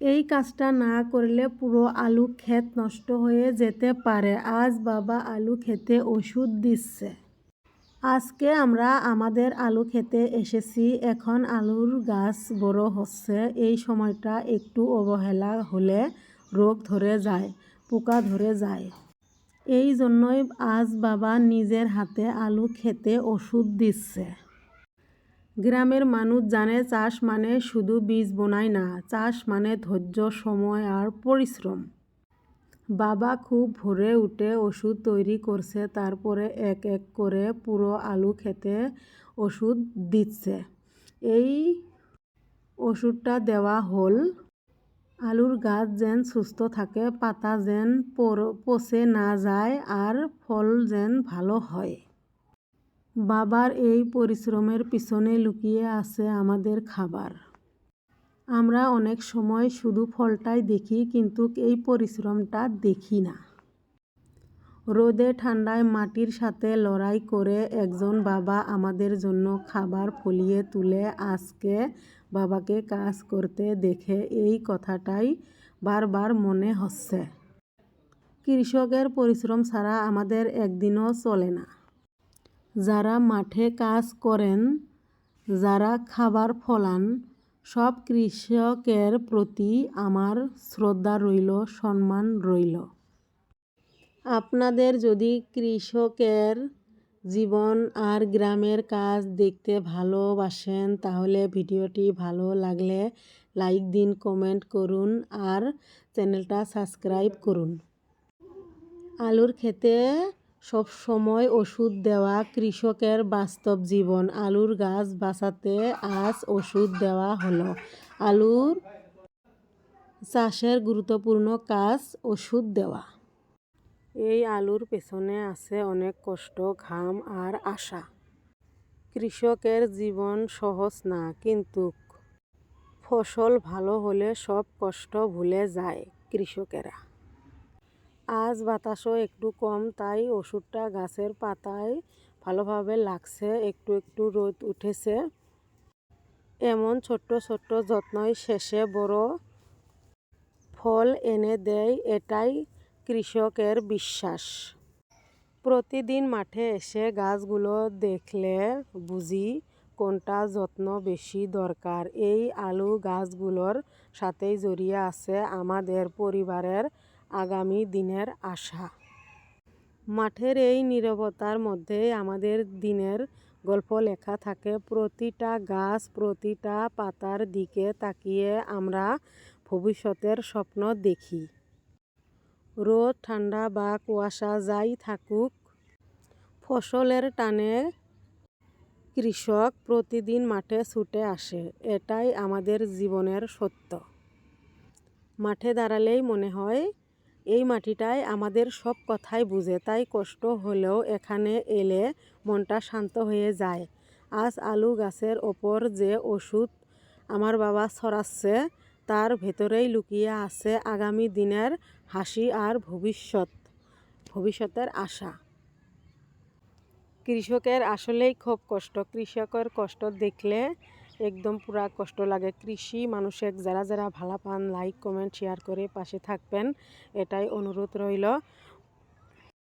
এই কাজটা না করলে পুরো আলু ক্ষেত নষ্ট হয়ে যেতে পারে। আজ বাবা আলু খেতে ওষুধ দিচ্ছে। আজকে আমরা আমাদের আলু খেতে এসেছি। এখন আলুর গাছ বড় হচ্ছে। এই সময়টা একটু অবহেলা হলে রোগ ধরে যায়, পোকা ধরে যায়। এই জন্যই আজ বাবা নিজের হাতে আলু খেতে ওষুধ দিচ্ছে। গ্রামের মানুষ জানে চাষ মানে শুধু বীজ বোনাই না, চাষ মানে ধৈর্য, সময় আর পরিশ্রম। বাবা খুব ভোরে উঠে ওষুধ তৈরি করছে, তারপরে এক এক করে পুরো আলু খেতে ওষুধ দিচ্ছে। এই ওষুধটা দেওয়া হল, আলুর গাছ যেন সুস্থ থাকে, পাতা যেন পচে না যায়, আর ফল যেন ভালো হয়। বাবার এই পরিশ্রমের পিছনে লুকিয়ে আছে আমাদের খাবার। আমরা অনেক সময় শুধু ফলটাই দেখি, কিন্তু এই পরিশ্রমটা দেখি না। রোদে ঠান্ডায় মাটির সাথে লড়াই করে একজন বাবা আমাদের জন্য খাবার ফলিয়ে তুলে আজকে বাবাকে কাজ করতে দেখে এই কথাটাই বারবার মনে হচ্ছে। কৃষকের পরিশ্রম ছাড়া আমাদের একদিনও চলে না। যারা মাঠে কাজ করেন, যারা খাবার ফলান, সব কৃষকের প্রতি আমার শ্রদ্ধা রইল, সম্মান রইল। আপনাদের যদি কৃষকের জীবন আর গ্রামের কাজ দেখতে ভালোবাসেন, তাহলে ভিডিওটি ভালো লাগলে লাইক দিন, কমেন্ট করুন আর চ্যানেলটা সাবস্ক্রাইব করুন। আলুর খেতে সব সময় ওষুধ দেওয়া কৃষকের বাস্তব জীবন। আলুর গাছ বাঁচাতে আজ ওষুধ দেওয়া হলো। আলুর চাষের গুরুত্বপূর্ণ কাজ ওষুধ দেওয়া। এই আলুর পেছনে আছে অনেক কষ্ট, ঘাম আর আশা। কৃষকের জীবন সহজ না, কিন্তু ফসল ভালো হলে সব কষ্ট ভুলে যায় কৃষকেরা। আজ বাতাসও একটু কম, তাই ওষুধটা গাছের পাতায় ভালোভাবে লাগছে, একটু একটু রোদ উঠেছে। এমন ছোট্ট ছোট্ট যত্নই শেষে বড় ফল এনে দেয়, এটাই কৃষকের বিশ্বাস। প্রতিদিন মাঠে এসে গাছগুলো দেখলে বুঝি কোনটা যত্ন বেশি দরকার। এই আলু গাছগুলোর সাথেই জড়িয়ে আছে আমাদের পরিবারের আগামী দিনের আশা। মাঠের এই নীরবতার মধ্যে আমাদের দিনের গল্প লেখা থাকে। প্রতিটা গাছ, প্রতিটা পাতার দিকে তাকিয়ে আমরা ভবিষ্যতের স্বপ্ন দেখি। রোদ, ঠান্ডা বা কুয়াশা যাই থাকুক, ফসলের টানে কৃষক প্রতিদিন মাঠে ছুটে আসে। এটাই আমাদের জীবনের সত্য। মাঠে দাঁড়ালেই মনে হয় এই মাটিটাই আমাদের সব কথাই বুঝে, তাই কষ্ট হলেও এখানে এলে মনটা শান্ত হয়ে যায়। আজ আলু গাছের ওপর যে ওষুধ আমার বাবা ছড়াচ্ছে, তার ভেতরেই লুকিয়ে আছে আগামী দিনের হাসি আর ভবিষ্যৎ, ভবিষ্যতের আশা। কৃষকের আসলেই খুব কষ্ট, কৃষকের কষ্ট দেখলে একদম পুরা কষ্ট লাগে। কৃষি মানুষের যারা যারা ভালো পান লাইক কমেন্ট শেয়ার করে পাশে থাকবেন। এটাই অনুরোধ রইল।